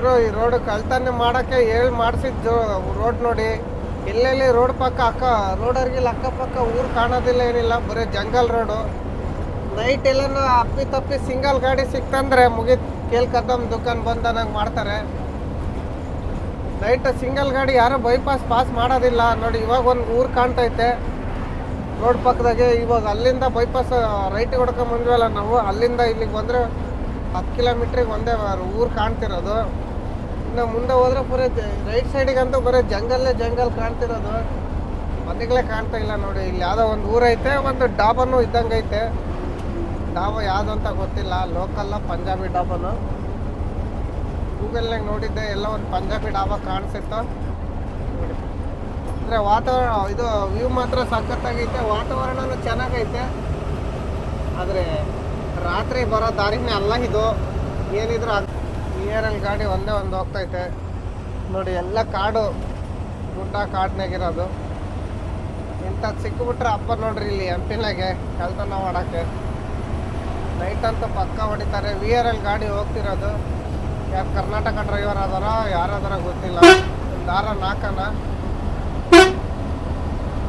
ಗುರು ಈ ರೋಡ್ ಕಳ್ತಾನೆ ಮಾಡಕ್ಕೆ ಹೇಳಿ ಮಾಡಿಸಿದ್ದು ರೋಡ್ ನೋಡಿ. ಎಲ್ಲೆಲ್ಲಿ ರೋಡ್ ಪಕ್ಕ ಅಕ್ಕ ರೋಡರ್ಗಿಲ್ಲ ಅಕ್ಕಪಕ್ಕ ಊರು ಕಾಣೋದಿಲ್ಲ ಏನಿಲ್ಲ, ಬರೀ ಜಂಗಲ್ ರೋಡು ನೈಟ್ ಎಲ್ಲನೂ ಅಪ್ಪಿ ತಪ್ಪಿ ಸಿಂಗಲ್ ಗಾಡಿ ಸಿಕ್ತಂದ್ರೆ ಮುಗಿತ್, ಕೇಳ್ ಕದಮ್ ದುಕಾನ್ ಬಂದಂಗೆ ಮಾಡ್ತಾರೆ. ನೈಟ್ ಸಿಂಗಲ್ ಗಾಡಿ ಯಾರು ಬೈಪಾಸ್ ಪಾಸ್ ಮಾಡೋದಿಲ್ಲ. ನೋಡಿ, ಇವಾಗ ಒಂದು ಊರು ಕಾಣ್ತೈತೆ. ರೋಡ್ ಪಕ್ಕದಾಗೆ ಇವಾಗ ಅಲ್ಲಿಂದ ಬೈಪಾಸ್ ರೈಟ್ ಹೊಡ್ಕೊಂಡ್ ಬಂದ್ವಲ್ಲ ನಾವು, ಅಲ್ಲಿಂದ ಇಲ್ಲಿಗೆ ಬಂದರೆ ಹತ್ತು ಕಿಲೋಮೀಟ್ರಿಗೆ ಒಂದೇ ಊರು ಕಾಣ್ತಿರೋದು. ಇನ್ನು ಮುಂದೆ ಹೋದ್ರೆ ಬರೀ ರೈಟ್ ಸೈಡಿಗಂತೂ ಬರೀ ಜಂಗಲ್ಲೇ ಜಂಗಲ್ ಕಾಣ್ತಿರೋದು. ಮನೆಗಳೇ ಕಾಣ್ತಾ ಇಲ್ಲ ನೋಡಿ, ಇಲ್ಲಿ ಯಾವುದೋ ಒಂದು ಊರೈತೆ, ಒಂದು ಡಾಬನು ಇದ್ದಂಗೆ ಐತೆ ಡಾಬಾ ಯಾವುದು ಅಂತ ಗೊತ್ತಿಲ್ಲ ಲೋಕಲ್ಲ ಪಂಜಾಬಿ ಡಾಬಾನು ಗೂಗಲ್ನಾಗ ನೋಡಿದ್ದೆ, ಎಲ್ಲ ಒಂದು ಪಂಜಾಬಿ ಡಾಬಾ ಕಾಣಿಸಿತ್ತು. ನೋಡಿ ಅಂದರೆ ವಾತಾವರಣ, ಇದು ವ್ಯೂ ಮಾತ್ರ ಸಖತ್ತಾಗೈತೆ, ವಾತಾವರಣನೂ ಚೆನ್ನಾಗೈತೆ. ಆದರೆ ರಾತ್ರಿ ಬರೋ ದಾರಿನೇ ಅಲ್ಲ ಇದು. ಏನಿದ್ರು ನಿಯರಲ್ಲಿ ಗಾಡಿ ಒಂದೇ ಒಂದು ಹೋಗ್ತೈತೆ. ನೋಡಿ, ಎಲ್ಲ ಕಾಡು ಗುಡ್ಡ ಕಾಡ್ನಾಗಿರೋದು. ಇಂಥದ್ದು ಸಿಕ್ಕಿಬಿಟ್ರೆ ಅಪ್ಪ ನೋಡ್ರಿ ಇಲ್ಲಿ ಎಂಪಿನಾಗೆ ಕಳ್ತನ ಮಾಡೋಕ್ಕೆ. ನೈಟ್ ಅಂತೂ ಪಕ್ಕ ಹೊಡಿತಾರೆ. ವಿ ಆರ್ ಎಲ್ ಗಾಡಿ ಹೋಗ್ತಿರೋದು. ಯಾರು ಕರ್ನಾಟಕ ಡ್ರೈವರ್ ಆದಾರ, ಯಾರಾದಾರ ಗೊತ್ತಿಲ್ಲ. ದಾರ ನಾಲ್ಕನ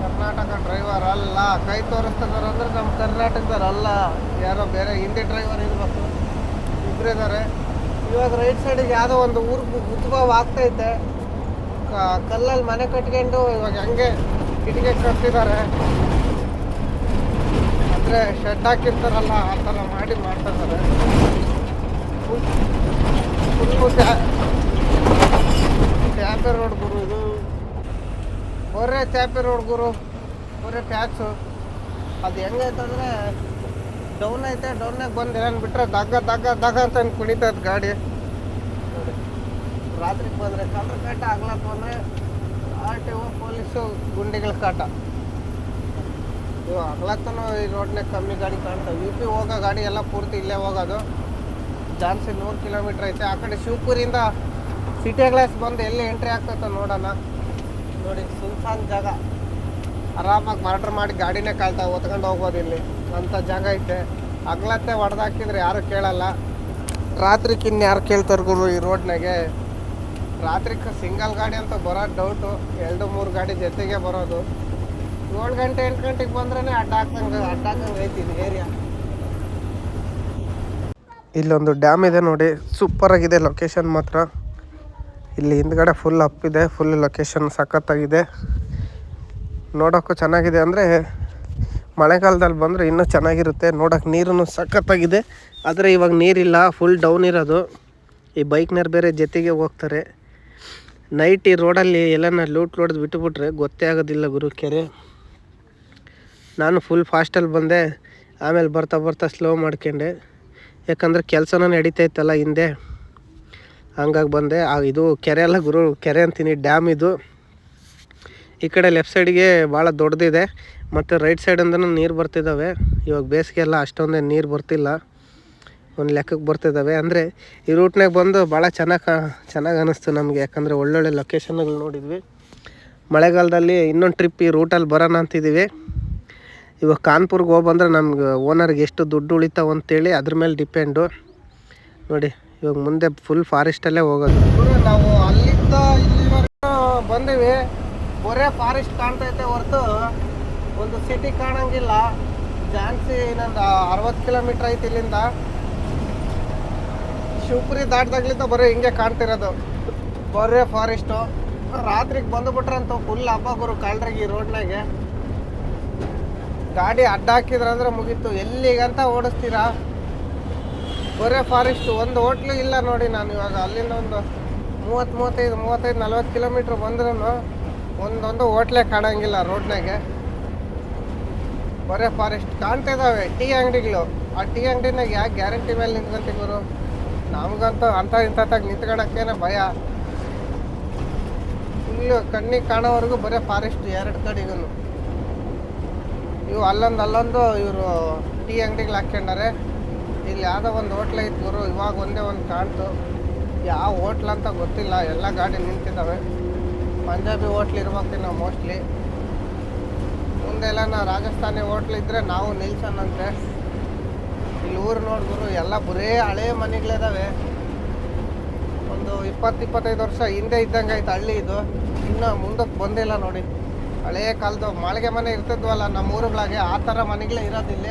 ಕರ್ನಾಟಕ ಡ್ರೈವರ್ ಅಲ್ಲ. ಕೈ ತೋರಿಸ್ತಿದಾರೆ ಅಂದ್ರೆ ನಮ್ಮ ಕರ್ನಾಟಕದವ್ರು ಅಲ್ಲ. ಯಾರೋ ಬೇರೆ ಹಿಂದಿ ಡ್ರೈವರ್ ಇರ್ಬೇಕು. ಇಬ್ಬರಿದ್ದಾರೆ ಇವಾಗ ರೈಟ್ ಸೈಡಿಗೆ ಯಾವುದೋ ಒಂದು ಊರು ಉದ್ಭವ ಆಗ್ತೈತೆ ಕಲ್ಲಲ್ಲಿ ಮನೆ ಕಟ್ಕೊಂಡು ಇವಾಗ ಹಂಗೆ ಕಿಟಕಿ ಕಟ್ತಿದ್ದಾರೆ ಅಂದರೆ ಶೆಡ್ ಹಾಕಿರ್ತಾರಲ್ಲ, ಆ ಥರ ಮಾಡಿ ಮಾಡ್ತಾ ಚಾಪೆ ರೋಡ್ ಗುರು ಇದು. ಬರೇ ಚಾಪೆ ರೋಡ್ ಗುರು ಬರೇ ಪ್ಯಾಚು. ಅದು ಹೆಂಗೈತಂದ್ರೆ ಡೌನ್ ಐತೆ ಡೌನ್ನಾಗ ಬಂದು ಏನೇನು ಬಿಟ್ರೆ ದಗ್ಗ ದಗ್ಗ ದಗ್ಗ ಅಂತ ಕುಣಿತದ ಗಾಡಿ. ನೋಡಿ. ರಾತ್ರಿಗೆ ಬಂದರೆ ಕಲರ್ ಕಾಟ ಆಗ್ಲಾತು ಬಂದರೆ ಆರ್ ಟಿ ಒ ಪೊಲೀಸು ಗುಂಡಿಗಳ ಕಾಟ. ಇವು ಆಗ್ಲತ್ತನೂ ಈ ರೋಡ್ನಾಗ ಕಮ್ಮಿ ಗಾಡಿ ಕಾಣ್ತಾವೆ. ಯು ಪಿ ಹೋಗೋ ಗಾಡಿ ಎಲ್ಲ ಪೂರ್ತಿ ಇಲ್ಲೇ ಹೋಗೋದು. ಜಾನ್ಸಿ ನೂರು ಕಿಲೋಮೀಟ್ರ್ ಐತೆ. ಆ ಕಡೆ ಶಿವಪುರಿಂದ ಸಿಟಿ ಗ್ಲಾಸ್ ಬಂದು ಎಲ್ಲಿ ಎಂಟ್ರಿ ಆಗ್ತೈತೆ ನೋಡೋಣ. ನೋಡಿ ಸುನ್ಸಾನ್ ಜಾಗ. ಆರಾಮಾಗಿ ಮರ್ಡ್ರ್ ಮಾಡಿ ಗಾಡಿನೇ ಕಾಯ್ತಾ ಹೊತ್ಕೊಂಡು ಹೋಗ್ಬೋದು ಇಲ್ಲಿ. ಅಂಥ ಜಾಗ ಐತೆ. ಹಗ್ಲತ್ತೆ ಹೊಡೆದಾಕಿದ್ರೆ ಯಾರು ಕೇಳಲ್ಲ. ರಾತ್ರಿಗೆ ಇನ್ನು ಯಾರು ಕೇಳ್ತಾರೆ ಗುರು ಈ ರೋಡ್ನಾಗೆ? ರಾತ್ರಿಗೆ ಸಿಂಗಲ್ ಗಾಡಿ ಅಂತ ಬರೋದು ಡೌಟು ಎರಡು, ಮೂರು ಗಾಡಿ ಜೊತೆಗೆ ಬರೋದು. ಏಳು ಗಂಟೆ, ಎಂಟು ಗಂಟೆಗೆ ಬಂದ್ರೆ ಅಡ್ಡ ಹಾಕ್ದಂಗೆ, ಅಡ್ಡ ಹಾಕಂಗೆ ಐತಿ ಏರಿಯಾ ಇಲ್ಲೊಂದು ಡ್ಯಾಮ್ ಇದೆ ನೋಡಿ. ಸೂಪರ್ ಆಗಿದೆ ಲೊಕೇಶನ್ ಮಾತ್ರ. ಇಲ್ಲಿ ಹಿಂದ್ಗಡೆ ಫುಲ್ ಅಪ್ ಇದೆ. ಫುಲ್ ಲೊಕೇಶನ್ ಸಖತ್ತಾಗಿದೆ. ನೋಡೋಕ್ಕೂ ಚೆನ್ನಾಗಿದೆ ಅಂದರೆ ಮಳೆಗಾಲದಲ್ಲಿ ಬಂದರೆ ಇನ್ನೂ ಚೆನ್ನಾಗಿರುತ್ತೆ. ನೋಡೋಕೆ ನೀರು ಸಖತ್ತಾಗಿದೆ. ಆದರೆ ಇವಾಗ ನೀರಿಲ್ಲ ಫುಲ್ ಡೌನ್ ಇರೋದು. ಈ ಬೈಕ್ನವ್ರು ಬೇರೆ ಜೊತೆಗೆ ಹೋಗ್ತಾರೆ. ನೈಟ್ ಈ ರೋಡಲ್ಲಿ ಎಲ್ಲನ ಲೂಟ್ ಲೋಡ್ದು ಬಿಟ್ಟುಬಿಟ್ರೆ ಗೊತ್ತೇ ಆಗೋದಿಲ್ಲ ಗುರು ಕೆರೆ. ನಾನು ಫುಲ್ ಫಾಸ್ಟಲ್ಲಿ ಬಂದೆ. ಆಮೇಲೆ ಬರ್ತಾ ಬರ್ತಾ ಸ್ಲೋ ಮಾಡ್ಕೊಂಡೆ. ಯಾಕಂದರೆ ಕೆಲಸನ ನಡೀತೈತಲ್ಲ ಹಿಂದೆ. ಹಂಗಾಗಿ ಬಂದೆ. ಇದು ಕೆರೆ ಅಲ್ಲ ಗುರು, ಕೆರೆ ಅಂತೀನಿ, ಡ್ಯಾಮ್ ಇದು. ಈ ಕಡೆ ಲೆಫ್ಟ್ ಸೈಡ್ಗೆ ಭಾಳ ದೊಡ್ಡದಿದೆ ಮತ್ತು ರೈಟ್ ಸೈಡಿಂದನೂ ನೀರು ಬರ್ತಿದ್ದಾವೆ ಇವಾಗ ಬೇಸಿಗೆ ಎಲ್ಲ ಅಷ್ಟೊಂದೇ ನೀರು ಬರ್ತಿಲ್ಲ. ಒಂದು ಲೆಕ್ಕಕ್ಕೆ ಬರ್ತಿದ್ದಾವೆ ಅಂದರೆ ಈ ರೂಟ್ನಾಗ ಬಂದು ಭಾಳ ಚೆನ್ನಾಗಿ ಚೆನ್ನಾಗಿ ಅನ್ನಿಸ್ತು ನಮಗೆ. ಯಾಕಂದರೆ ಒಳ್ಳೊಳ್ಳೆ ಲೊಕೇಶನ್ಗಳು ನೋಡಿದ್ವಿ. ಮಳೆಗಾಲದಲ್ಲಿ ಇನ್ನೊಂದು ಟ್ರಿಪ್ ಈ ರೂಟಲ್ಲಿ ಬರೋಣ ಅಂತಿದ್ದೀವಿ ಇವಾಗ ಕಾನ್ಪುರ್ಗೆ ಹೋಗ್ಬಂದ್ರೆ ಬಂದರೆ ನಮ್ಗೆ ಓನರ್ಗೆ ಎಷ್ಟು ದುಡ್ಡು ಉಳಿತಾವ ಅಂತೇಳಿ ಅದ್ರ ಮೇಲೆ ಡಿಪೆಂಡು ನೋಡಿ, ಇವಾಗ ಮುಂದೆ ಫುಲ್ ಫಾರೆಸ್ಟಲ್ಲೇ ಹೋಗೋದು. ನಾವು ಅಲ್ಲಿಂದ ಇಲ್ಲಿವರೆಗೂ ಬಂದಿವಿ. ಬರೇ ಫಾರೆಸ್ಟ್ ಕಾಣ್ತೈತೆ ಹೊರತು. ಒಂದು ಸಿಟಿ ಕಾಣಂಗಿಲ್ಲ. ಜಾನ್ಸಿ ಇನ್ನೊಂದು ಅರವತ್ತು ಕಿಲೋಮೀಟ್ರ್ ಐತಿ ಇಲ್ಲಿಂದ. ಶಿವಪುರಿ ದಾಟ್ದಾಗ್ಲಿಂದ ಬರೀ ಹಿಂಗೆ ಕಾಣ್ತಿರೋದು. ಬರೇ ಫಾರೆಸ್ಟು ರಾತ್ರಿಗೆ ಬಂದುಬಿಟ್ರಂತೂ ಫುಲ್ ಹಬ್ಬ ಗುರು ಕಳ್ರಿಗೆ ಈ ರೋಡ್ನಾಗೆ ಗಾಡಿ ಅಡ್ಡ ಹಾಕಿದ್ರಂದ್ರೆ ಮುಗೀತು. ಎಲ್ಲಿಗಂತ ಓಡಿಸ್ತೀರಾ? ಬರೇ ಫಾರೆಸ್ಟ್ ಒಂದು ಹೋಟ್ಲು ಇಲ್ಲ ನೋಡಿ ನಾನು ಇವಾಗ. ಅಲ್ಲಿಂದ ಒಂದು ಮೂವತ್ತು, ಮೂವತ್ತೈದು ಮೂವತ್ತೈದು, ನಲ್ವತ್ತು ಕಿಲೋಮೀಟ್ರ್ ಬಂದ್ರೂ ಒಂದೊಂದು ಹೋಟ್ಲೇ ಕಾಣಂಗಿಲ್ಲ ರೋಡ್ನಾಗೆ ಬರೇ ಫಾರೆಸ್ಟ್ ಕಾಣ್ತಾ ಇದಾವೆ ಟೀ ಅಂಗಡಿಗಳು. ಆ ಟೀ ಅಂಗಡಿನಾಗ ಯಾಕೆ ಗ್ಯಾರಂಟಿ ಮೇಲೆ ನಿಂತ್ಕೊಂತೀವಿ ಗುರು? ನಮಗಂತೂ ಅಂಥ ಇಂಥದಾಗ ನಿಂತ್ಕೊಳಕ್ಕೇನೆ ಭಯ. ಫುಲ್ಲು ಕಣ್ಣಿಗೆ ಕಾಣೋವರೆಗೂ ಬರೇ ಫಾರೆಸ್ಟ್ ಎರಡು ಕಡೆಗೂ ಇವು ಅಲ್ಲೊಂದು ಅಲ್ಲೊಂದು ಇವರು ಟೀ ಅಂಗಡಿಗಳು ಹಾಕ್ಕೊಂಡಾರೆ ಇಲ್ಲಿ ಯಾವುದೋ ಒಂದು ಹೋಟ್ಲ್ ಐತೆ ಗುರು, ಇವಾಗ ಒಂದೇ ಒಂದು ಕಾಣ್ತು. ಯಾವ ಹೋಟ್ಲ್ ಅಂತ ಗೊತ್ತಿಲ್ಲ, ಎಲ್ಲ ಗಾಡಿ ನಿಂತಿದ್ದಾವೆ ಪಂಜಾಬಿ ಹೋಟ್ಲ್ ನಾವು ಮೋಸ್ಟ್ಲಿ. ಮುಂದೆಲ್ಲ ನಾವು ರಾಜಸ್ಥಾನಿ ಹೋಟ್ಲ್ ಇದ್ರೆ ನಾವು ನಿಲ್ಸೋಣಂತೆ ಇಲ್ಲಿ ಊರು ನೋಡಿದ್ರು ಎಲ್ಲ ಬರೇ ಹಳೆ ಮನೆಗಳಿದಾವೆ. ಒಂದು ಇಪ್ಪತ್ತು ಇಪ್ಪತ್ತೈದು ವರ್ಷ ಹಿಂದೆ ಇದ್ದಂಗೆ ಆಯ್ತು ಹಳ್ಳಿ ಇದು. ಇನ್ನು ಮುಂದಕ್ಕೆ ಬಂದಿಲ್ಲ ನೋಡಿ. ಹಳೆಯ ಕಾಲದ ಮಾಳಿಗೆ ಮನೆ ಇರ್ತಿದ್ವಲ್ಲ, ನಮ್ಮ ಊರುಗಳಾಗೆ ಆ ಥರ ಮನೆಗಳೇ ಇರೋದಿಲ್ಲ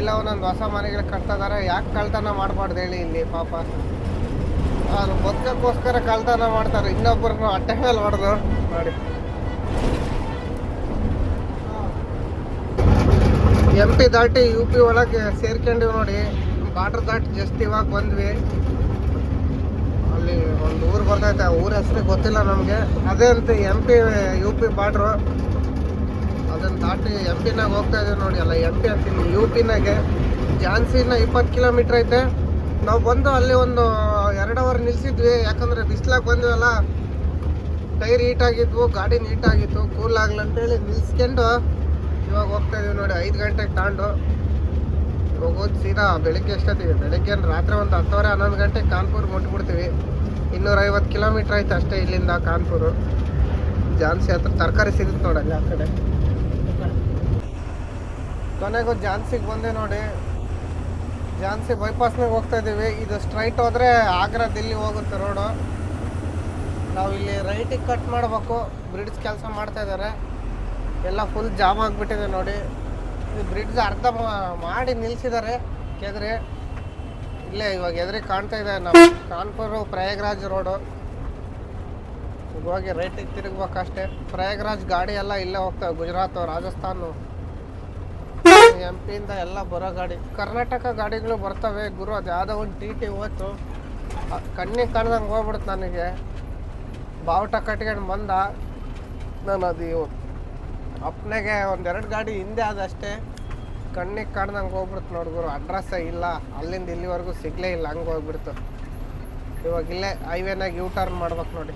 ಇಲ್ಲ. ಒಂದೊಂದು ಹೊಸ ಮನೆಗಳು ಕಟ್ತಾ ಇದಾರೆ. ಯಾಕೆ ಕಳ್ತನ ಮಾಡಬಾರ್ದು ಹೇಳಿ ಇಲ್ಲಿ ಪಾಪ. ಅವ್ರು ಬದುಕೋಸ್ಕರ ಕಳ್ತನ ಮಾಡ್ತಾರೆ. ಇನ್ನೊಬ್ಬರು ಅಟ್ಟೆ ಮೇಲೆ ಹೊಡೆದು ನೋಡಿ. ಎಂ ಪಿ ದಾಟಿ ಯು ಪಿ ಒಳಗೆ ಸೇರ್ಕೊಂಡಿವಿ ನೋಡಿ. ಬಾರ್ಡ್ರ್ ದಾಟಿ ಜಸ್ಟ್ ಇವಾಗ ಬಂದ್ವಿ. ಅಲ್ಲಿ ಒಂದು ಊರು ಬರ್ತೈತೆ, ಆ ಊರ ಹೆಸರು ಗೊತ್ತಿಲ್ಲ ನಮಗೆ. ಅದೇ ಅಂತ M P U P border ಅದನ್ನು ದಾಟಿ ಎಂ ಪಿನಾಗ ಹೋಗ್ತಾ ಇದ್ದೀವಿ ನೋಡಿ. ಅಲ್ಲ ಎಂ ಪಿ ಅಂತೀನಿ ಯು ಪಿನಾಗೆ ಝಾನ್ಸಿನ ಇಪ್ಪತ್ತು ಕಿಲೋಮೀಟ್ರ್ ಐತೆ. ನಾವು ಬಂದು ಅಲ್ಲಿ ಒಂದು ಎರಡು ಅವರ್ ನಿಲ್ಸಿದ್ವಿ. ಯಾಕಂದರೆ ಬಿಸ್ಲಾಗ ಬಂದ್ವಲ್ಲ, ಟೈರ್ ಹೀಟ್ ಆಗಿದ್ವು, ಗಾಡಿ ನೀಟಾಗಿತ್ತು ಕೂಲ್ ಆಗಲಂತೇಳಿ ನಿಲ್ಸ್ಕೊಂಡು ಇವಾಗ ಹೋಗ್ತಾ ಇದೀವಿ ನೋಡಿ, ಐದು ಗಂಟೆಗೆ ತಾಂಡು. ಹೋಗೋದು ಸೀದಾ ಬೆಳಿಗ್ಗೆ ಎಷ್ಟೊತ್ತೀವಿ ಬೆಳಿಗ್ಗೆ ರಾತ್ರಿ ಒಂದು ಹತ್ತುವರೆ, ಹನ್ನೊಂದು ಗಂಟೆಗೆ ಕಾನ್ಪುರ್ ಮುಟ್ಬಿಡ್ತೀವಿ. ಇನ್ನೂರೈವತ್ತು ಕಿಲೋಮೀಟ್ರ್ ಆಯ್ತು ಅಷ್ಟೇ ಇಲ್ಲಿಂದ ಕಾನ್ಪುರು. ಜಾನ್ಸಿ ಹತ್ರ ತರಕಾರಿ ಸಿಗುತ್ತೆ ನೋಡಲ್ಲಿ ಆ ಕಡೆ. ಕೊನೆಗೂ ಝಾನ್ಸಿಗೆ ಬಂದೆ ನೋಡಿ. ಝಾನ್ಸಿ ಬೈಪಾಸ್ನಾಗ ಹೋಗ್ತಾ ಇದ್ದೀವಿ ಇದು ಸ್ಟ್ರೈಟ್ ಹೋದರೆ ಆಗ್ರಾ ದಿಲ್ಲಿ ಹೋಗುತ್ತೆ ರೋಡು. ನಾವು ಇಲ್ಲಿ ರೈಟಿಗೆ ಕಟ್ ಮಾಡಬೇಕು. ಬ್ರಿಡ್ಜ್ ಕೆಲಸ ಮಾಡ್ತಾ ಇದ್ದಾರೆ. ಎಲ್ಲ ಫುಲ್ ಜಾಮ್ ಆಗಿಬಿಟ್ಟಿದೆ ನೋಡಿ. ಈ ಬ್ರಿಡ್ಜ್ ಅರ್ಧ ಮಾಡಿ ನಿಲ್ಸಿದ್ದಾರೆ ಕೆದ್ರೆ. ಇಲ್ಲೇ ಇವಾಗ ಎದುರಿ ಕಾಣ್ತಾ ಇದೆ ನಮ್ಮ ಕಾನ್ಪುರ್ ಪ್ರಯಾಗ್ರಾಜ್ ರೋಡು ಇವಾಗ ರೈಟಿಗೆ ತಿರುಗ್ಬೇಕಷ್ಟೇ. ಪ್ರಯಾಗ್ರಾಜ್ ಗಾಡಿ ಎಲ್ಲ ಇಲ್ಲೇ ಹೋಗ್ತವೆ ಗುಜರಾತ್, ರಾಜಸ್ಥಾನ. ಎಂ ಪಿಯಿಂದ ಎಲ್ಲ ಬರೋ ಗಾಡಿ. ಕರ್ನಾಟಕ ಗಾಡಿಗಳು ಬರ್ತವೆ ಗುರು, ಅದು ಯಾವುದೋ ಒಂದು ಟಿ ಟಿ ಹೋಯ್ತು ಕಣ್ಣಿಗೆ ಕಾಣ್ದಂಗೆ ಹೋಗ್ಬಿಡ್ತು ನನಗೆ. ಬಾವುಟ ಕಟ್ಕೊಂಡು ಬಂದ. ನಾನು ಅದು ಅಪ್ಪನೆಗೆ ಒಂದೆರಡು ಗಾಡಿ ಹಿಂದೆ ಆದಷ್ಟೇ, ಕಣ್ಣಿಗೆ ಕಾಣ್ದಂಗೆ ಹೋಗ್ಬಿಡ್ತು ನೋಡ್ಗುರು ಅಡ್ರೆಸ್ಸೇ ಇಲ್ಲ. ಅಲ್ಲಿಂದ ಇಲ್ಲಿವರೆಗೂ ಸಿಗಲೇ ಇಲ್ಲ. ಹಂಗೆ ಹೋಗ್ಬಿಡ್ತು. ಇವಾಗ ಇಲ್ಲೇ ಹೈವೇನಾಗ ಯೂ ಟರ್ನ್ ಮಾಡ್ಬೇಕು ನೋಡಿ.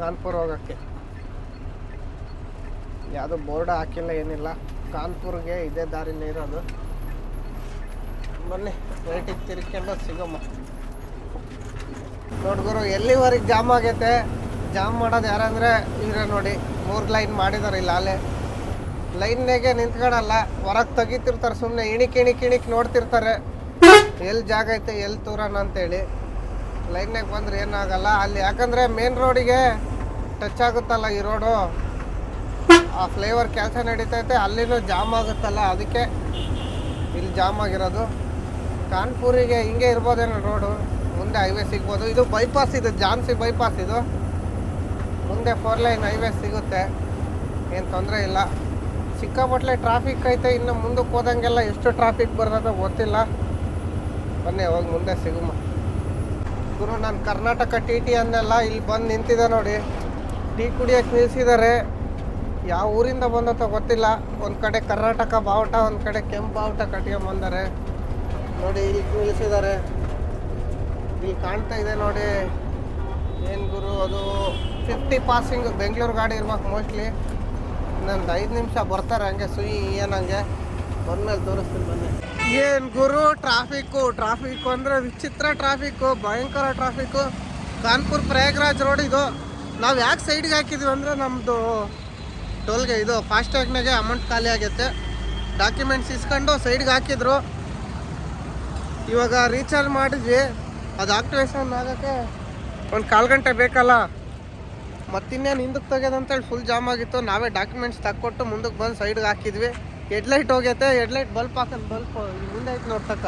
ಕಾನ್ಪುರ್ ಹೋಗೋಕ್ಕೆ. ಯಾವುದೋ ಬೋರ್ಡ್ ಹಾಕಿಲ್ಲ, ಏನಿಲ್ಲ. ಕಾನ್ಪುರ್ಗೆ ಇದೇ ದಾರಿನೇ ಇರೋದು. ಬನ್ನಿ ರೇಟಿಗೆ ತಿರ್ಕೊಂಡು ಸಿಗಮ್ಮ. ನೋಡ್ಗುರು ಎಲ್ಲಿವರೆಗೆ ಜಾಮ್ ಆಗೈತೆ? ಜಾಮ್ ಮಾಡೋದು ಯಾರಂದ್ರೆ ಇದ್ರೆ ನೋಡಿ, ಮೂರು ಲೈನ್ ಮಾಡಿದಾರೆ ಇಲ್ಲ ಅಲ್ಲೇ. ಲೈನ್ನಾಗೆ ನಿಂತ್ಕೊಳಲ್ಲ ಹೊರಗೆ ತೆಗಿತಿರ್ತಾರೆ ಸುಮ್ಮನೆ ಇಣಿಕ್ ಇಣಿಕ್ ಇಣಿಕ್ ನೋಡ್ತಿರ್ತಾರೆ. ಎಲ್ಲಿ ಜಾಗ ಐತೆ ಎಲ್ಲಿ ತೂರಣ ಅಂತೇಳಿ. ಲೈನ್ನಾಗ ಬಂದ್ರೆ ಏನಾಗಲ್ಲ, ಅಲ್ಲಿ ಯಾಕಂದ್ರೆ ಮೇನ್ ರೋಡಿಗೆ ಟಚ್ ಆಗುತ್ತಲ್ಲ ಈ ರೋಡು ಆ ಫ್ಲೇವರ್ ಕೆಲಸ ನಡೀತೈತೆ ಅಲ್ಲಿನೂ ಜಾಮ್ ಆಗುತ್ತಲ್ಲ, ಅದಕ್ಕೆ ಇಲ್ಲಿ ಜಾಮ್ ಆಗಿರೋದು. ಕಾನ್ಪುರಿಗೆ ಹಿಂಗೆ ಇರ್ಬೋದೇನೋ ರೋಡು ಮುಂದೆ ಹೈವೇ ಸಿಗ್ಬೋದು. ಇದು ಬೈಪಾಸ್ ಇದು, ಜಾನ್ಸಿ ಬೈಪಾಸ್ ಇದು. ಮುಂದೆ ಫೋರ್ ಲೈನ್ ಹೈವೇ ಸಿಗುತ್ತೆ. ಏನು ತೊಂದರೆ ಇಲ್ಲ. ಸಿಕ್ಕಾಪಟ್ಲೆ ಟ್ರಾಫಿಕ್ ಐತೆ, ಇನ್ನು ಮುಂದಕ್ಕೆ ಹೋದಂಗೆಲ್ಲ ಎಷ್ಟು ಟ್ರಾಫಿಕ್ ಬರ್ತದೆ ಗೊತ್ತಿಲ್ಲ. ಬನ್ನಿ, ಅವಾಗ ಮುಂದೆ ಸಿಗುಮ. ಗುರು, ನಾನು ಕರ್ನಾಟಕ ಟಿ ಟಿ ಅಂದೆಲ್ಲ ಇಲ್ಲಿ ಬಂದು ನಿಂತಿದೆ ನೋಡಿ. ಟೀ ಕುಡಿಯೋಕ್ಕೆ ನಿಲ್ಸಿದ್ದಾರೆ. ಯಾವ ಊರಿಂದ ಬಂದತ್ತ ಗೊತ್ತಿಲ್ಲ. ಒಂದು ಕಡೆ ಕರ್ನಾಟಕ ಬಾವುಟ, ಒಂದು ಕಡೆ ಕೆಂಪು ಬಾವುಟ ಕಟ್ಕೊಂಬಂದಾರೆ ನೋಡಿ, ಇಲ್ಲಿ ನಿಲ್ಲಿಸಿದ್ದಾರೆ ಇಲ್ಲಿ ಕಾಣ್ತಾ ಇದೆ ನೋಡಿ. ಏನು ಗುರು, ಅದು ಫಿಫ್ಟಿ ಪಾಸಿಂಗ್ ಬೆಂಗಳೂರು ಗಾಡಿ ಇರ್ಬೇಕು ಮೋಸ್ಟ್ಲಿ ಇನ್ನೊಂದು ಐದು ನಿಮಿಷ ಬರ್ತಾರೆ ಹಂಗೆ ಸುಯಿ ಏನಂಗೆ ಬಂದ್ಮೇಲೆ ತೋರಿಸ್ತೀನಿ ಬನ್ನಿ. ಏನು ಗುರು ಟ್ರಾಫಿಕ್ಕು ಟ್ರಾಫಿಕ್ಕು ಅಂದರೆ ವಿಚಿತ್ರ ಟ್ರಾಫಿಕ್ಕು ಭಯಂಕರ ಟ್ರಾಫಿಕ್ಕು ಕಾನ್ಪುರ್ ಪ್ರಯಾಗ್ರಾಜ್ ರೋಡ್ ಇದು. ನಾವು ಯಾಕೆ ಸೈಡ್ಗೆ ಹಾಕಿದ್ವಿ ಅಂದರೆ ನಮ್ಮದು ಟೋಲ್ಗೆ ಇದು ಫಾಸ್ಟ್ಯಾಗ್ನಾಗೆ ಅಮೌಂಟ್ ಖಾಲಿ ಆಗೈತೆ. ಡಾಕ್ಯುಮೆಂಟ್ಸ್ ಇಸ್ಕೊಂಡು ಸೈಡ್ಗೆ ಹಾಕಿದ್ರು. ಇವಾಗ ರೀಚಾರ್ಜ್ ಮಾಡಿದ್ವಿ. ಅದು ಆಕ್ಟಿವೇಶನ್ ಆಗೋಕ್ಕೆ ಒಂದು ಕಾಲು ಗಂಟೆ ಬೇಕಲ್ಲ? ಮತ್ತಿನ್ನೇನು ಹಿಂದಕ್ಕೆ ತೆಗೆದಂತೇಳಿ ಫುಲ್ ಜಾಮ್ ಆಗಿತ್ತು. ನಾವೇ ಡಾಕ್ಯುಮೆಂಟ್ಸ್ ತಕ್ಕೊಟ್ಟು ಮುಂದಕ್ಕೆ ಬಂದು ಸೈಡ್ಗೆ ಹಾಕಿದ್ವಿ. ಹೆಡ್ಲೈಟ್ ಹೋಗೈತೆ. ಹೆಡ್ಲೈಟ್ ಬಲ್ಪ್ ಹಾಕೋದು ಬಲ್ಪ್ ಮುಂದೆ ಐತೆ ನೋಡ್ತಕ್ಕ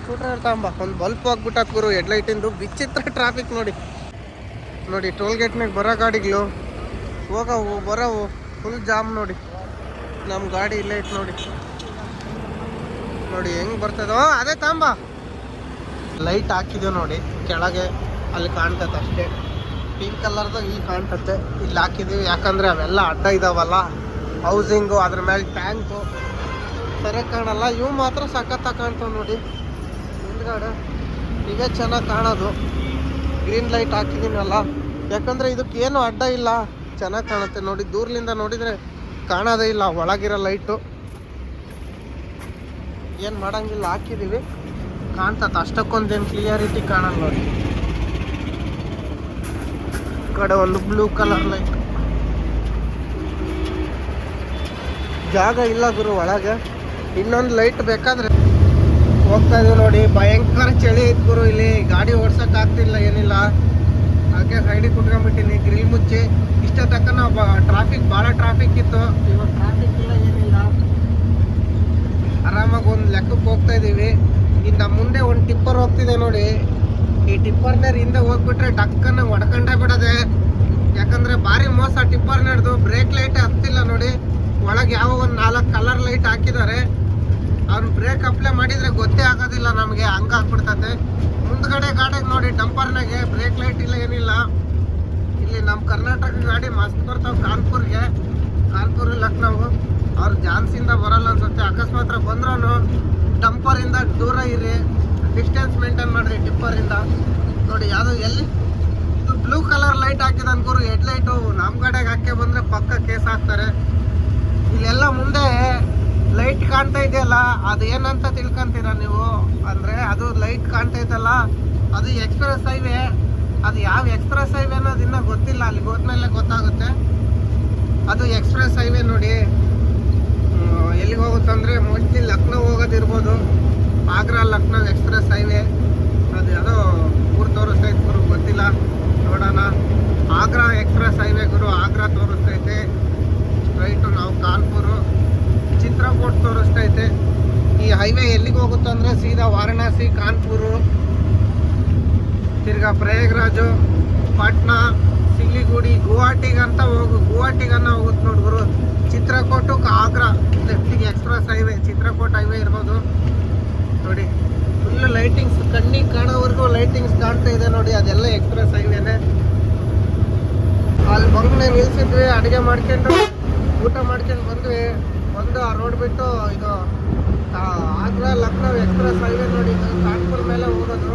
ಸ್ಕೂಟ್ರ್ ತಗೊಂಬ ಒಂದು ಬಲ್ಪ್ ಹೋಗ್ಬಿಟ್ಟತ್ ಗುರು. ಹೆಡ್ಲೈಟಿಂದು ವಿಚಿತ್ರ ಟ್ರಾಫಿಕ್ ನೋಡಿ. ನೋಡಿ ಟೋಲ್ ಗೇಟ್ನಾಗ ಬರೋ ಗಾಡಿಗಳು ಹೋಗವು, ಬರೋವು. ಫುಲ್ ಜಾಮ್ ನೋಡಿ. ನಮ್ಮ ಗಾಡಿ ಇಲ್ಲೇ ಐತೆ ನೋಡಿ. ನೋಡಿ, ಹೆಂಗೆ ಬರ್ತದೋ, ಅದೇ ತಾಂಬ. ಲೈಟ್ ಹಾಕಿದೆ ನೋಡಿ, ಕೆಳಗೆ. ಅಲ್ಲಿ ಕಾಣ್ತೈತೆ ಅಷ್ಟೇ. ಪಿಂಕ್ ಕಲರ್ದು ಇಲ್ಲಿ ಕಾಣ್ತತೆ. ಇಲ್ಲಿ ಹಾಕಿದೀವಿ. ಯಾಕಂದ್ರೆ ಅವೆಲ್ಲ ಅಡ್ಡ ಇದಾವಲ್ಲ. ಹೌಸಿಂಗು ಅದ್ರ ಮೇಲೆ ಟ್ಯಾಂಕು ಸರಿಯಾಗಿ ಕಾಣಲ್ಲ. ಇವು ಮಾತ್ರ ಸಖತ್ತಾಗಿ ಕಾಣ್ತಾವೆ ನೋಡಿ. ಹಿಂದ್ಗಡೆ ಇವೇ ಚೆನ್ನಾಗಿ ಕಾಣೋದು. ಗ್ರೀನ್ ಲೈಟ್ ಹಾಕಿದ್ದೀನಲ್ಲ ಯಾಕಂದ್ರೆ ಇದಕ್ಕೆ ಏನು ಅಡ್ಡ ಇಲ್ಲ. ಚೆನ್ನಾಗಿ ಕಾಣುತ್ತೆ ನೋಡಿ. ದೂರದಿಂದ ನೋಡಿದರೆ ಕಾಣೋದೇ ಇಲ್ಲ. ಒಳಗಿರೋ ಲೈಟು ಏನು ಮಾಡಂಗಿಲ್ಲ. ಹಾಕಿದೀವಿ. ಕಾಣ್ತತ್. ಅಷ್ಟಕ್ಕೊಂದೇನು ಕ್ಲಿಯರಿಟಿ ಕಾಣಲ್ಲ ನೋಡಿ. ಕಡೆ ಒಂದು ಬ್ಲೂ ಕಲರ್ ಲೈಟ್ ಜಾಗ ಇಲ್ಲ ಗುರು ಒಳಗೆ. ಇನ್ನೊಂದು ಲೈಟ್ ಬೇಕಾದ್ರೆ ಹೋಗ್ತಾ ಇದೀವಿ ನೋಡಿ. ಭಯಂಕರ ಚಳಿ ಐತ್ ಗುರು ಇಲ್ಲಿ. ಗಾಡಿ ಓಡ್ಸಕ್ ಆಗ್ತಿಲ್ಲ ಏನಿಲ್ಲ. ಅದಕ್ಕೆ ಸೈಡಿಗೆ ಕುಟ್ಕೊಂಡ್ಬಿಟ್ಟಿನಿ ಗ್ರಿಲ್ ಮುಚ್ಚಿ. ಇಷ್ಟ ತಕ್ಕ ನಾವು ಟ್ರಾಫಿಕ್ ಭಾಳ ಟ್ರಾಫಿಕ್ ಇತ್ತು. ಇವಾಗ ಟ್ರಾಫಿಕ್ ಇಲ್ಲ ಏನಿಲ್ಲ. ಆರಾಮಾಗಿ ಒಂದು ಲೆಕ್ಕಕ್ಕೆ ಹೋಗ್ತಾ ಇದೀವಿ. ಇನ್ನು ಮುಂದೆ ಒಂದು ಟಿಪ್ಪರ್ ಹೋಗ್ತಿದೆ ನೋಡಿ. ಈ ಟಿಪ್ಪರ್ನರ್ ಹಿಂದೆ ಹೋಗ್ಬಿಟ್ರೆ ಡಕ್ಕನ್ನ ಹೊಡ್ಕೊಂಡೇ ಬಿಡದೆ. ಯಾಕಂದ್ರೆ ಭಾರಿ ಮೋಸ ಟಿಪ್ಪರ್ ನಡೆದು. ಬ್ರೇಕ್ ಲೈಟ್ ಹತ್ತಿಲ್ಲ ನೋಡಿ. ಒಳಗೆ ಯಾವ ಒಂದು ನಾಲ್ಕು ಕಲರ್ ಲೈಟ್ ಹಾಕಿದ್ದಾರೆ. ಅವ್ನು ಬ್ರೇಕ್ ಅಪ್ಲೈ ಮಾಡಿದ್ರೆ ಗೊತ್ತೇ ಆಗೋದಿಲ್ಲ ನಮಗೆ. ಹಂಗ ಆಗ್ಬಿಡ್ತತೆ ಮುಂದ್ಗಡೆ ಗಾಡಿಗೆ ನೋಡಿ ಡಂಪರ್ನಾಗೆ ಬ್ರೇಕ್ ಲೈಟ್ ಇಲ್ಲ, ಏನಿಲ್ಲ. ಇಲ್ಲಿ ನಮ್ಮ ಕರ್ನಾಟಕ ಗಾಡಿ ಮಸ್ತ್ ಬರ್ತಾವೆ ಕಾನ್ಪುರ್ಗೆ. ಕಾನ್ಪುರ್, ಲಕ್ನೋ. ಅವ್ರು ಜಾನ್ಸಿಂದ ಬರಲ್ಲ ಅನ್ಸುತ್ತೆ. ಅಕಸ್ಮಾತ್ರ ಬಂದ್ರೂ ಡಂಪರಿಂದ ದೂರ ಇರಿ. ಡಿಸ್ಟೆನ್ಸ್ ಮೇಂಟೈನ್ ಮಾಡ್ರಿ ಟಿಪ್ಪರಿಂದ ನೋಡಿ, ಯಾವುದು ಎಲ್ಲಿ? ಇದು ಬ್ಲೂ ಕಲರ್ ಲೈಟ್ ಹಾಕಿದ ಅನ್ಕೋರು ಹೆಡ್ ಲೈಟು ನಮ್ಮ ಕಡೆಗೆ ಹಾಕಿ ಬಂದರೆ ಪಕ್ಕ ಕೇಸ್ ಹಾಕ್ತಾರೆ. ಇಲ್ಲೆಲ್ಲ ಮುಂದೆ ಲೈಟ್ ಕಾಣ್ತಾ ಇದೆಯಲ್ಲ ಅದು ಏನಂತ ತಿಳ್ಕೊಂತೀರ ನೀವು? ಅಂದರೆ ಅದು ಲೈಟ್ ಕಾಣ್ತಾ ಇದೆಯಲ್ಲ, ಅದು ಎಕ್ಸ್ಪ್ರೆಸ್ ಹೈವೇ ಅದು ಯಾವ ಎಕ್ಸ್ಪ್ರೆಸ್ ಹೈವೇ ಅನ್ನೋದು ಇನ್ನೂ ಗೊತ್ತಿಲ್ಲ ಅಲ್ಲಿಗೆ ಹೋದ್ಮೇಲೆ ಗೊತ್ತಾಗುತ್ತೆ. ಅದು ಎಕ್ಸ್ಪ್ರೆಸ್ ಹೈವೇ ನೋಡಿ. ಎಲ್ಲಿಗೆ ಎಲ್ಲಿಗೆ ಹೋಗುತ್ತಂದ್ರೆ mostly Lucknow ಹೋಗೋದಿರ್ಬೋದು. Agra Lucknow expressway highway. ಅದು ಯಾವುದೋ ಊರು ತೋರಿಸ್ತೈತೆ ಗುರು, ಗೊತ್ತಿಲ್ಲ. ನೋಡೋಣ. ಆಗ್ರಾ ಎಕ್ಸ್ಪ್ರೆಸ್ ಹೈವೇ ಗುರು, ಆಗ್ರಾ ತೋರಿಸ್ತೈತೆ ಸ್ಟ್ರೈಟು ನಾವು ಕಾನ್ಪುರು. ಚಿತ್ರಕೂಟ್ ತೋರಿಸ್ತೈತೆ ಈ ಹೈವೇ ಎಲ್ಲಿಗೆ ಹೋಗುತ್ತೆ ಅಂದರೆ ಸೀದಾ ವಾರಣಾಸಿ, ಕಾನ್ಪುರು. ತಿರ್ಗಾ ಪ್ರಯಾಗ್ರಾಜು, ಪಾಟ್ನಾ, ಸಿಲಿಗುಡಿ, ಗುವಾಹಟಿಗಂತ ಹೋಗು, ಗುವಾಹಟಿಗನ್ನ ಹೋಗುತ್ತೆ ನೋಡ್ಗುರು ಚಿತ್ರಕೋಟಕ್ಕೆ ಆಗ್ರಾ. ಲೆಫ್ಟಿಗೆ ಎಕ್ಸ್ಪ್ರೆಸ್ ಹೈವೇ, ಚಿತ್ರಕೋಟ್ ಹೈವೇ ಇರ್ಬೋದು. ನೋಡಿ. ಫುಲ್ ಲೈಟಿಂಗ್ಸ್ ಕಣ್ಣಿಗೆ ಕಾಣೋವರೆಗೂ ಲೈಟಿಂಗ್ಸ್ ಕಾಣ್ತಾ ಇದೆ ನೋಡಿ, ಅದೆಲ್ಲ ಎಕ್ಸ್ಪ್ರೆಸ್ ಹೈವೇನೆ ಅಲ್ಲಿ ಬಂಗ್ನೆ ನಿಲ್ಸಿದ್ವಿ, ಅಡುಗೆ ಮಾಡ್ಕೊಂಡು, ಊಟ ಮಾಡ್ಕೊಂಡು ಬಂದ್ವಿ. ಬಂದು ಆ ರೋಡ್ ಬಿಟ್ಟು ಇದು ಆಗ್ರಾ ಲಕ್ನೋ ಎಕ್ಸ್ಪ್ರೆಸ್ ಹೈವೇ ನೋಡಿ ಕಾನ್ಪುರ್ ಮೇಲೆ ಹೋಗೋದು.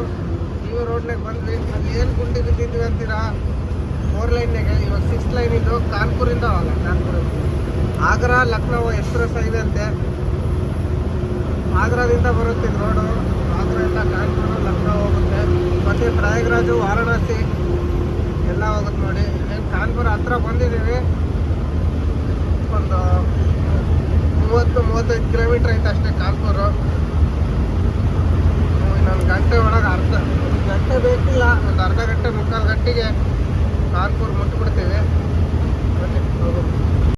ಈ ರೋಡ್ನಾಗ ಬಂದ್ವಿ. ಅಲ್ಲಿ ಏನು ಗುಂಡಿ ಬಿದ್ದಿದ್ವಿ ಅಂತೀರಾ? ಫೋರ್ ಲೈನ್ನಾಗೆ ಇವಾಗ ಸಿಕ್ಸ್ ಲೈನ್ ಇದು ಕಾನ್ಪುರಿಂದ, ಅಲ್ಲ, ಕಾನ್ಪುರ. ಆಗ್ರಾ ಲಕ್ನೋ ಎಕ್ಸ್ಪ್ರೆಸ್ ಹೈವೇ ಅಂತೆ. ಆಗ್ರಾದಿಂದ ಬರುತ್ತೆ ಇದು ರೋಡು ಎಲ್ಲ ಕಾನ್ಪುರ ಲಕ್ನೋ ಹೋಗುತ್ತೆ. ಮತ್ತು ಪ್ರಯಾಗ್ರಾಜು, ವಾರಣಾಸಿ ಎಲ್ಲ ಹೋಗುತ್ತೆ ನೋಡಿ. ಏನು ಕಾನ್ಪುರ ಹತ್ರ ಬಂದಿದ್ದೀವಿ. ಒಂದು ಮೂವತ್ತು, ಮೂವತ್ತೈದು ಕಿಲೋಮೀಟ್ರ್ ಐತೆ ಅಷ್ಟೇ ಕಾನ್ಪುರು. ಇನ್ನೊಂದು ಗಂಟೆ ಒಳಗೆ ಅರ್ಧ ಗಂಟೆ ಬೇಕಿಲ್ಲ, ಒಂದು ಅರ್ಧ ಗಂಟೆ ಮುಕ್ಕಾಲು ಗಂಟೆಗೆ ಕಾನ್ಪುರ್ ಮುಟ್ಟಿಬಿಡ್ತೀವಿ ಬನ್ನಿ